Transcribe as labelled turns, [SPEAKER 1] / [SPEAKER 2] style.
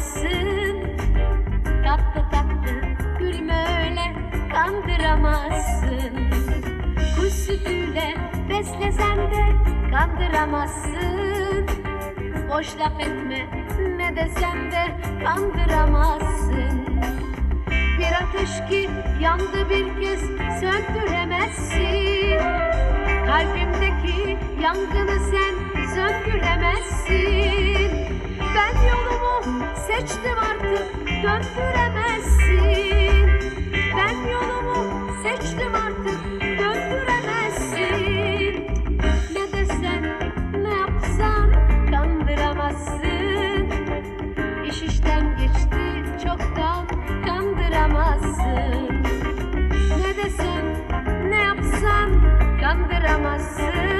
[SPEAKER 1] kandıramazsın Tatlı tatlı gülme öyle kandıramazsın. Kuş sütüyle beslesen de kandıramazsın. Boş laf etme ne desem de kandıramazsın. Bir ateş ki yandı bir kez söndüremezsin. Kalbimdeki yangını sen söndüremezsin seçtim artık döndüremezsin. Ben yolumu seçtim artık döndüremezsin. Ne desen ne yapsan kandıramazsın. İş işten geçti çoktan kandıramazsın. Ne desen ne yapsan kandıramazsın